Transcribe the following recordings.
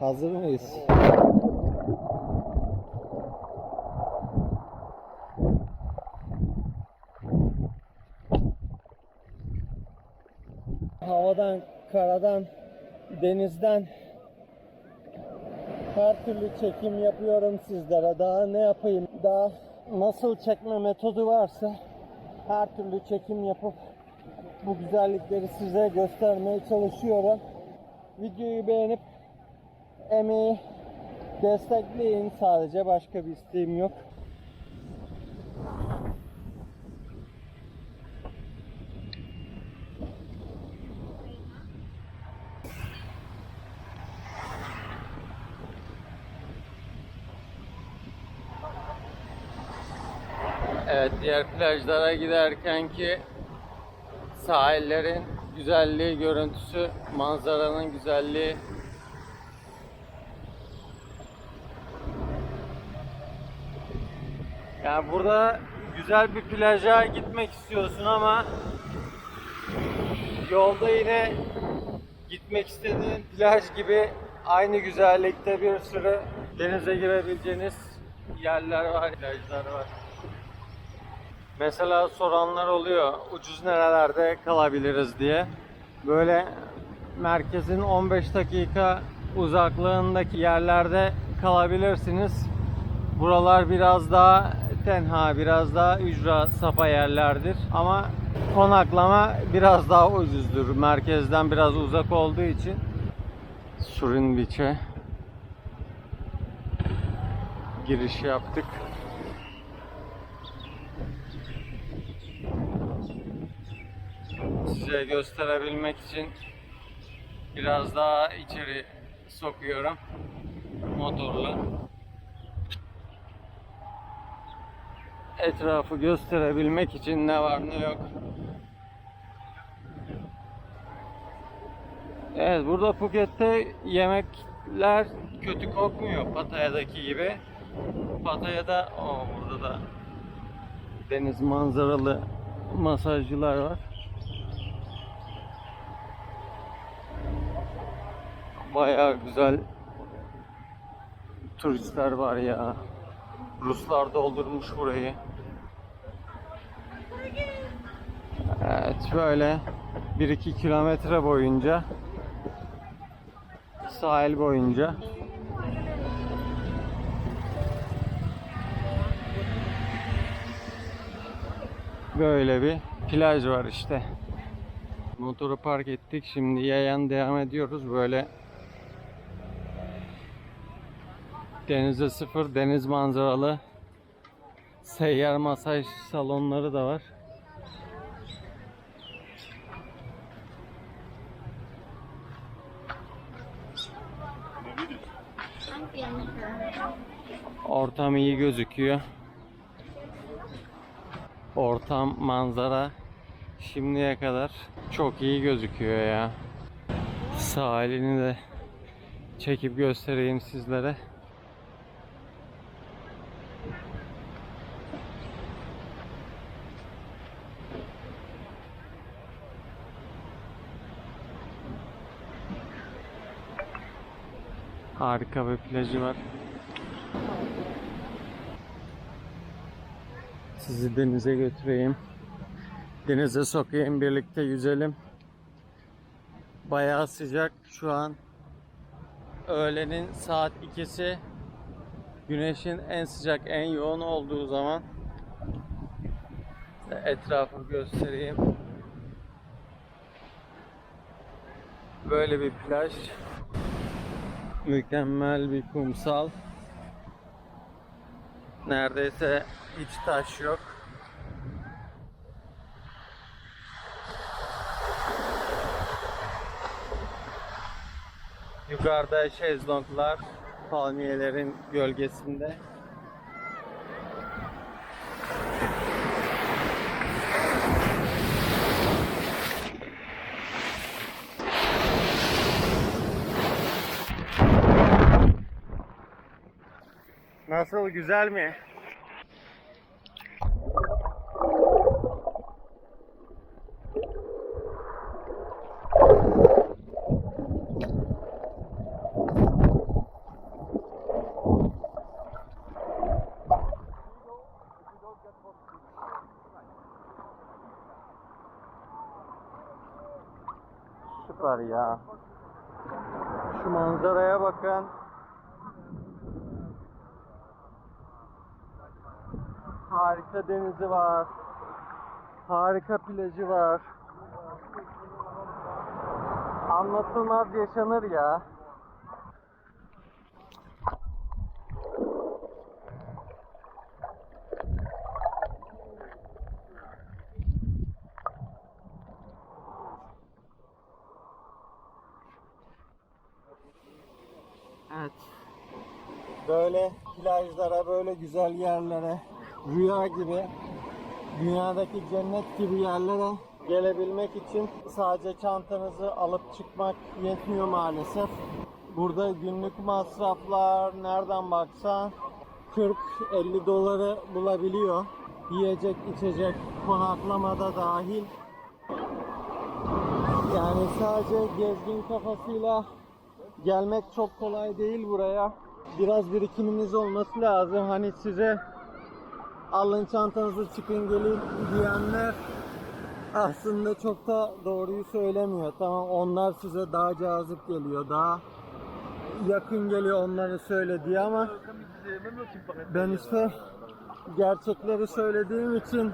Hazır mıyız? Havadan, karadan, denizden her türlü çekim yapıyorum sizlere. Daha ne yapayım? Daha nasıl çekme metodu varsa her türlü çekim yapıp bu güzellikleri size göstermeye çalışıyorum. Videoyu beğenip emeği destekleyin sadece başka bir isteğim yok. Evet diğer plajlara giderken ki sahillerin güzelliği, görüntüsü, manzaranın güzelliği Yani burada güzel bir plaja gitmek istiyorsun ama yolda yine gitmek istediğin plaj gibi aynı güzellikte bir sürü denize girebileceğiniz yerler var, plajlar var. Mesela soranlar oluyor ucuz nerelerde kalabiliriz diye. Böyle merkezin 15 dakika uzaklığındaki yerlerde kalabilirsiniz. Buralar biraz daha tenha, biraz daha ücra safa yerlerdir. Ama konaklama biraz daha ucuzdur. Merkezden biraz uzak olduğu için. Surin Beach'e giriş yaptık. Size gösterebilmek için biraz daha içeri sokuyorum motorla. Etrafı gösterebilmek için ne var ne yok. Evet burada Phuket'te yemekler kötü kokmuyor Pattaya'daki gibi. Pattaya'da o burada da deniz manzaralı masajcılar var. Bayağı güzel turistler var ya. Ruslar doldurmuş burayı. Evet böyle 1-2 kilometre boyunca sahil boyunca böyle bir plaj var işte. Motoru park ettik. Şimdi yayan devam ediyoruz. Böyle Denize sıfır deniz manzaralı seyyar masaj salonları da var. Ortam iyi gözüküyor. Ortam, manzara şimdiye kadar çok iyi gözüküyor ya. Sahilini de çekip göstereyim sizlere. Harika bir plajı var. Sizi denize götüreyim. Denize sokayım birlikte yüzelim. Bayağı sıcak şu an. Öğlenin saat ikisi. Güneşin en sıcak, en yoğun olduğu zaman etrafı göstereyim. Böyle bir plaj. Mükemmel bir kumsal. Neredeyse hiç taş yok. Yukarıda şezlonglar palmiyelerin gölgesinde. Nasıl güzel mi? Süper ya. Şu manzaraya bakın. Harika denizi var. Harika plajı var. Anlatılmaz yaşanır ya. Evet. Böyle plajlara, böyle güzel yerlere, rüya gibi, dünyadaki cennet gibi yerlere gelebilmek için sadece çantanızı alıp çıkmak yetmiyor maalesef. Burada günlük masraflar nereden baksan 40-50 doları bulabiliyor. Yiyecek, içecek, konaklamada dahil. Yani sadece gezgin kafasıyla gelmek çok kolay değil buraya. Biraz birikiminiz olması lazım. Hani size alın çantanızı çıkın gelin diyenler aslında çok da doğruyu söylemiyor. Tamam onlar size daha cazip geliyor. Daha yakın geliyor onların söylediği ama ben işte gerçekleri söylediğim için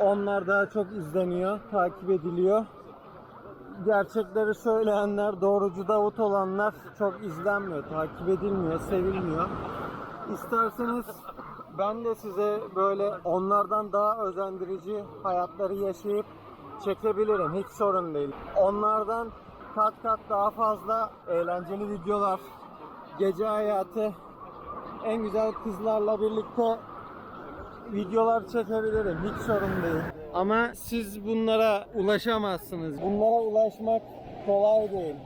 onlar daha çok izleniyor, takip ediliyor gerçekleri söyleyenler, doğrucu Davut olanlar çok izlenmiyor, takip edilmiyor, sevilmiyor. İsterseniz ben de size böyle onlardan daha özendirici hayatları yaşayıp çekebilirim. Hiç sorun değil. Onlardan kat kat daha fazla eğlenceli videolar, gece hayatı, en güzel kızlarla birlikte videolar çekebilirim. Hiç sorun değil. Ama siz bunlara ulaşamazsınız. Bunlara ulaşmak kolay değil.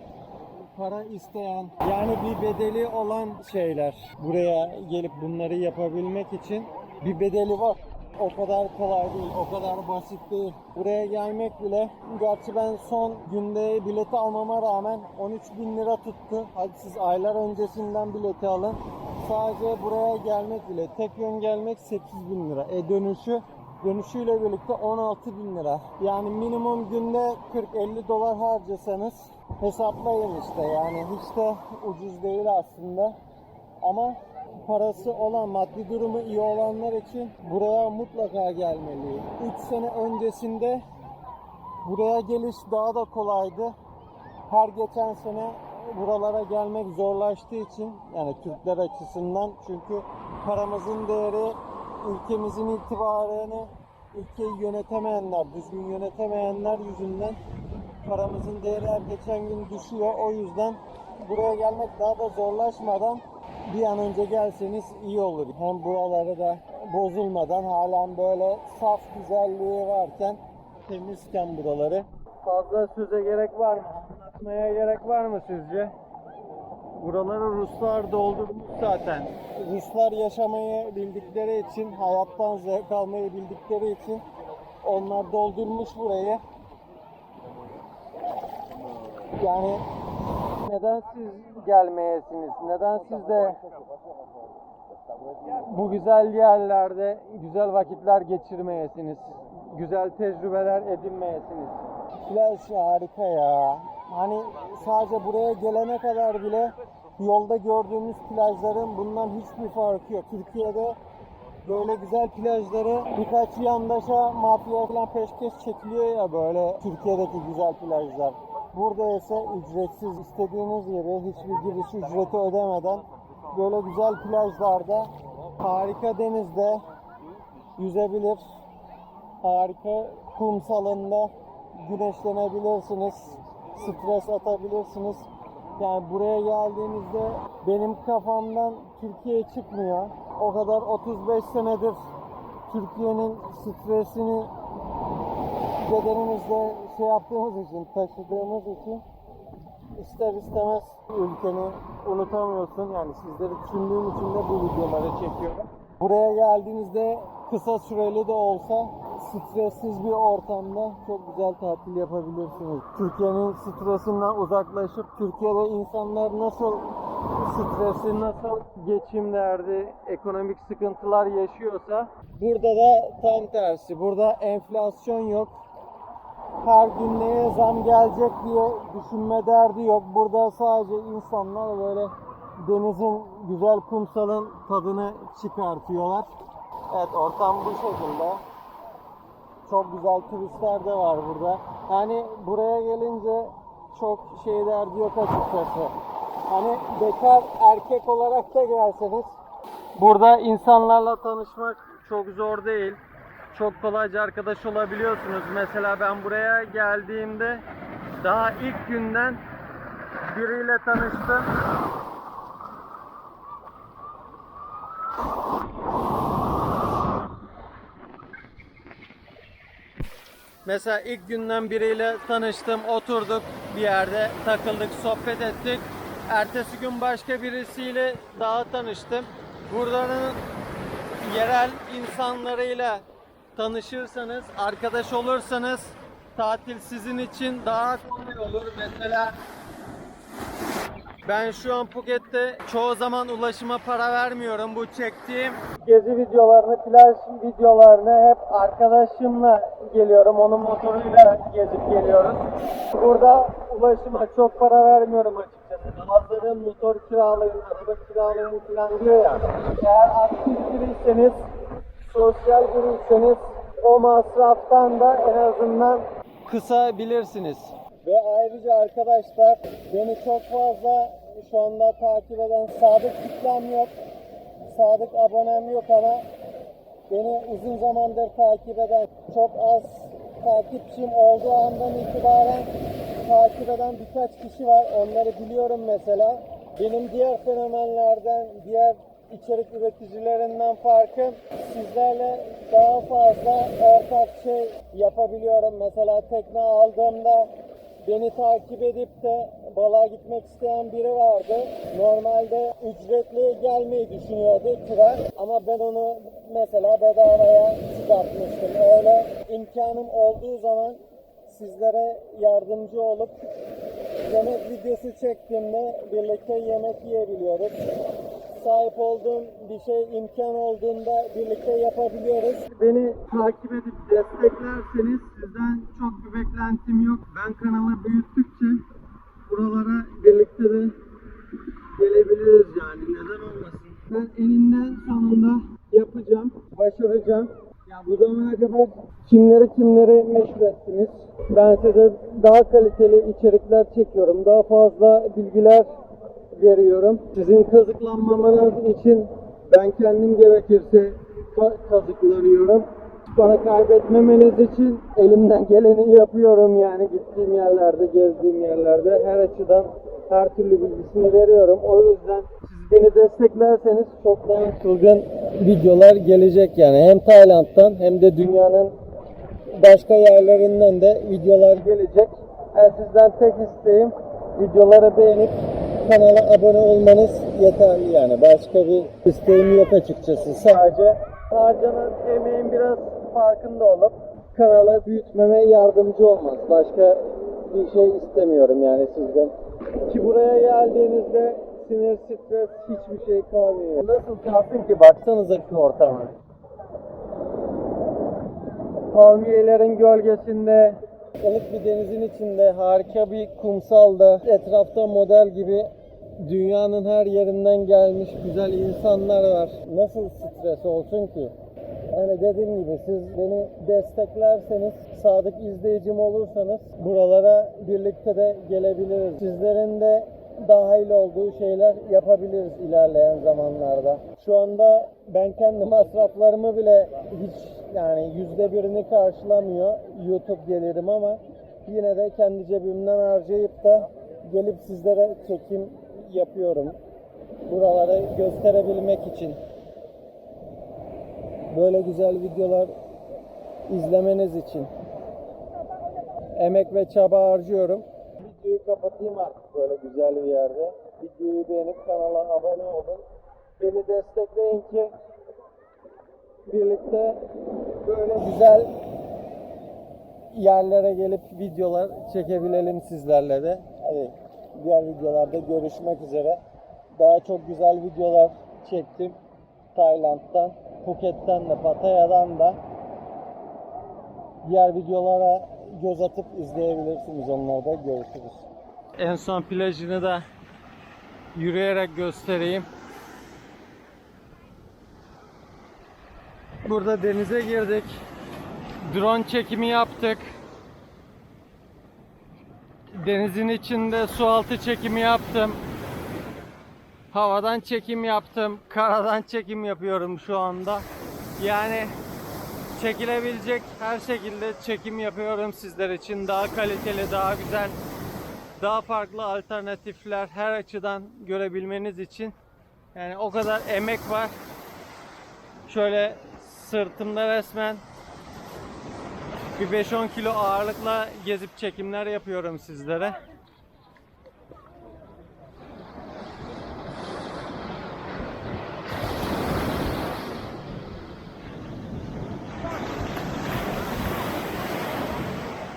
Para isteyen, yani bir bedeli olan şeyler. Buraya gelip bunları yapabilmek için bir bedeli var. O kadar kolay değil, o kadar basit değil. Buraya gelmek bile, gerçi ben son günde bileti almama rağmen 13 bin lira tuttu. Hadi siz aylar öncesinden bileti alın. Sadece buraya gelmek bile, tek yön gelmek 8 bin lira. E dönüşü, dönüşüyle birlikte 16 bin lira. Yani minimum günde 40-50 dolar harcasanız hesaplayın işte yani hiç de ucuz değil aslında. Ama parası olan, maddi durumu iyi olanlar için buraya mutlaka gelmeli. 3 sene öncesinde buraya geliş daha da kolaydı. Her geçen sene buralara gelmek zorlaştığı için yani Türkler açısından çünkü paramızın değeri ülkemizin itibarını ülkeyi yönetemeyenler, düzgün yönetemeyenler yüzünden paramızın değeri her geçen gün düşüyor. O yüzden buraya gelmek daha da zorlaşmadan bir an önce gelseniz iyi olur. Hem buraları da bozulmadan halen böyle saf güzelliği varken temizken buraları. Fazla söze gerek var mı? Anlatmaya gerek var mı sizce? Buraları Ruslar doldurmuş zaten. Ruslar yaşamayı bildikleri için, hayattan zevk almayı bildikleri için onlar doldurmuş burayı. Yani neden siz gelmeyesiniz? Neden siz de bu güzel yerlerde güzel vakitler geçirmeyesiniz? Güzel tecrübeler edinmeyesiniz? Plaj harika ya. Hani sadece buraya gelene kadar bile yolda gördüğümüz plajların bundan hiçbir farkı yok. Türkiye'de böyle güzel plajları birkaç yandaşa mafya falan peşkeş çekiliyor ya böyle Türkiye'deki güzel plajlar. Burada ise ücretsiz istediğiniz gibi hiçbir giriş ücreti ödemeden böyle güzel plajlarda harika denizde yüzebilir. Harika kumsalında güneşlenebilirsiniz. Stres atabilirsiniz. Yani buraya geldiğinizde benim kafamdan Türkiye çıkmıyor. O kadar 35 senedir Türkiye'nin stresini bedenimizde şey yaptığımız için, taşıdığımız için ister istemez ülkeni unutamıyorsun. Yani sizleri düşündüğüm için de bu videoları çekiyorum. Buraya geldiğinizde kısa süreli de olsa stressiz bir ortamda çok güzel tatil yapabilirsiniz. Türkiye'nin stresinden uzaklaşıp Türkiye'de insanlar nasıl stresi, nasıl geçim derdi, ekonomik sıkıntılar yaşıyorsa burada da tam tersi. Burada enflasyon yok. Her gün neye zam gelecek diye düşünme derdi yok. Burada sadece insanlar böyle denizin güzel kumsalın tadını çıkartıyorlar. Evet ortam bu şekilde. Çok güzel turistler de var burada. Yani buraya gelince çok şey derdi yok açıkçası. Hani bekar erkek olarak da gelseniz burada insanlarla tanışmak çok zor değil. Çok kolayca arkadaş olabiliyorsunuz. Mesela ben buraya geldiğimde daha ilk günden biriyle tanıştım. Mesela ilk günden biriyle tanıştım, oturduk bir yerde, takıldık, sohbet ettik. Ertesi gün başka birisiyle daha tanıştım. Buranın yerel insanlarıyla tanışırsanız, arkadaş olursanız tatil sizin için daha kolay olur. Mesela ben şu an Phuket'te çoğu zaman ulaşıma para vermiyorum. Bu çektiğim gezi videolarını, plaj videolarını hep arkadaşımla geliyorum. Onun motoruyla gezip geliyoruz. Burada ulaşıma çok para vermiyorum açıkçası. Bazıları motor kiralayın, araba kiralayın falan diyor ya. Eğer aktif biriyseniz, sosyal biriyseniz o masraftan da en azından kısabilirsiniz. Ve ayrıca arkadaşlar beni çok fazla şu anda takip eden sadık kitlem yok. Sadık abonem yok ama beni uzun zamandır takip eden çok az takipçim olduğu andan itibaren takip eden birkaç kişi var. Onları biliyorum mesela. Benim diğer fenomenlerden, diğer içerik üreticilerinden farkım sizlerle daha fazla ortak şey yapabiliyorum. Mesela tekne aldığımda beni takip edip de balığa gitmek isteyen biri vardı. Normalde ücretli gelmeyi düşünüyordu kira ama ben onu mesela bedavaya çıkartmıştım. Öyle imkanım olduğu zaman sizlere yardımcı olup yemek videosu çektiğimde birlikte yemek yiyebiliyoruz. Sahip olduğum bir şey imkan olduğunda birlikte yapabiliyoruz. Beni takip edip desteklerseniz sizden çok bir beklentim yok. Ben kanalı büyüttükçe buralara birlikte de gelebiliriz yani neden olmasın. Ben eninde sonunda yapacağım, başaracağım. Ya bu zamana kadar kimleri kimleri meşhur ettiniz. Ben size daha kaliteli içerikler çekiyorum. Daha fazla bilgiler veriyorum. Sizin kazıklanmamanız için ben kendim gerekirse ka- kazıklanıyorum. Bana kaybetmemeniz için elimden geleni yapıyorum yani gittiğim yerlerde, gezdiğim yerlerde her açıdan her türlü bilgisini veriyorum. O yüzden siz beni desteklerseniz çok daha çılgın videolar gelecek yani hem Tayland'dan hem de dünyanın başka yerlerinden de videolar gelecek. Yani sizden tek isteğim videoları beğenip kanala abone olmanız yeterli yani. Başka bir isteğim yok açıkçası. Sadece harcanan emeğin biraz farkında olup kanala büyütmeme yardımcı olmanız. Başka bir şey istemiyorum yani sizden. Ki buraya geldiğinizde sinir, stres hiçbir şey kalmıyor. Nasıl kalsın ki baksanıza şu ortama palmiyelerin gölgesinde, ılık bir denizin içinde, harika bir kumsalda, etrafta model gibi dünyanın her yerinden gelmiş güzel insanlar var. Nasıl stres olsun ki? Yani dediğim gibi siz beni desteklerseniz, sadık izleyicim olursanız buralara birlikte de gelebiliriz. Sizlerin de dahil olduğu şeyler yapabiliriz ilerleyen zamanlarda. Şu anda ben kendi masraflarımı bile hiç yani yüzde birini karşılamıyor YouTube gelirim ama yine de kendi cebimden harcayıp da gelip sizlere çekim yapıyorum. Buraları gösterebilmek için. Böyle güzel videolar izlemeniz için. Emek ve çaba harcıyorum. Videoyu kapatayım artık böyle güzel bir yerde. Videoyu beğenip kanala abone olun. Beni destekleyin ki birlikte böyle güzel yerlere gelip videolar çekebilelim sizlerle de. Hadi diğer videolarda görüşmek üzere. Daha çok güzel videolar çektim. Tayland'dan, Phuket'ten de, Pattaya'dan da. Diğer videolara göz atıp izleyebilirsiniz onlarda. Görüşürüz. En son plajını da yürüyerek göstereyim. Burada denize girdik. Drone çekimi yaptık. Denizin içinde su altı çekimi yaptım. Havadan çekim yaptım. Karadan çekim yapıyorum şu anda. Yani çekilebilecek her şekilde çekim yapıyorum sizler için. Daha kaliteli, daha güzel, daha farklı alternatifler her açıdan görebilmeniz için. Yani o kadar emek var. Şöyle sırtımda resmen bir 5-10 kilo ağırlıkla gezip çekimler yapıyorum sizlere.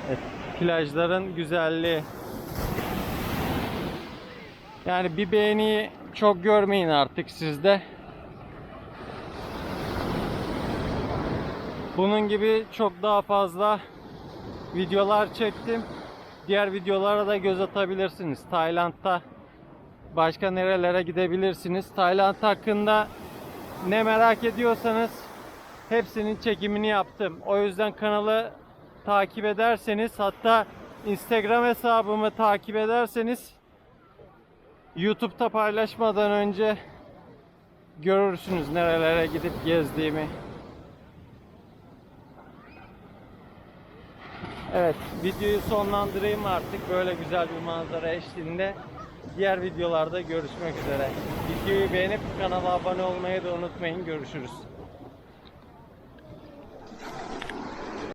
Evet, plajların güzelliği. Yani bir beğeniyi çok görmeyin artık sizde. Bunun gibi çok daha fazla videolar çektim. Diğer videolara da göz atabilirsiniz. Tayland'da başka nerelere gidebilirsiniz. Tayland hakkında ne merak ediyorsanız hepsinin çekimini yaptım. O yüzden kanalı takip ederseniz hatta Instagram hesabımı takip ederseniz YouTube'da paylaşmadan önce görürsünüz nerelere gidip gezdiğimi. Evet, videoyu sonlandırayım artık böyle güzel bir manzara eşliğinde. Diğer videolarda görüşmek üzere. Videoyu beğenip kanala abone olmayı da unutmayın. Görüşürüz.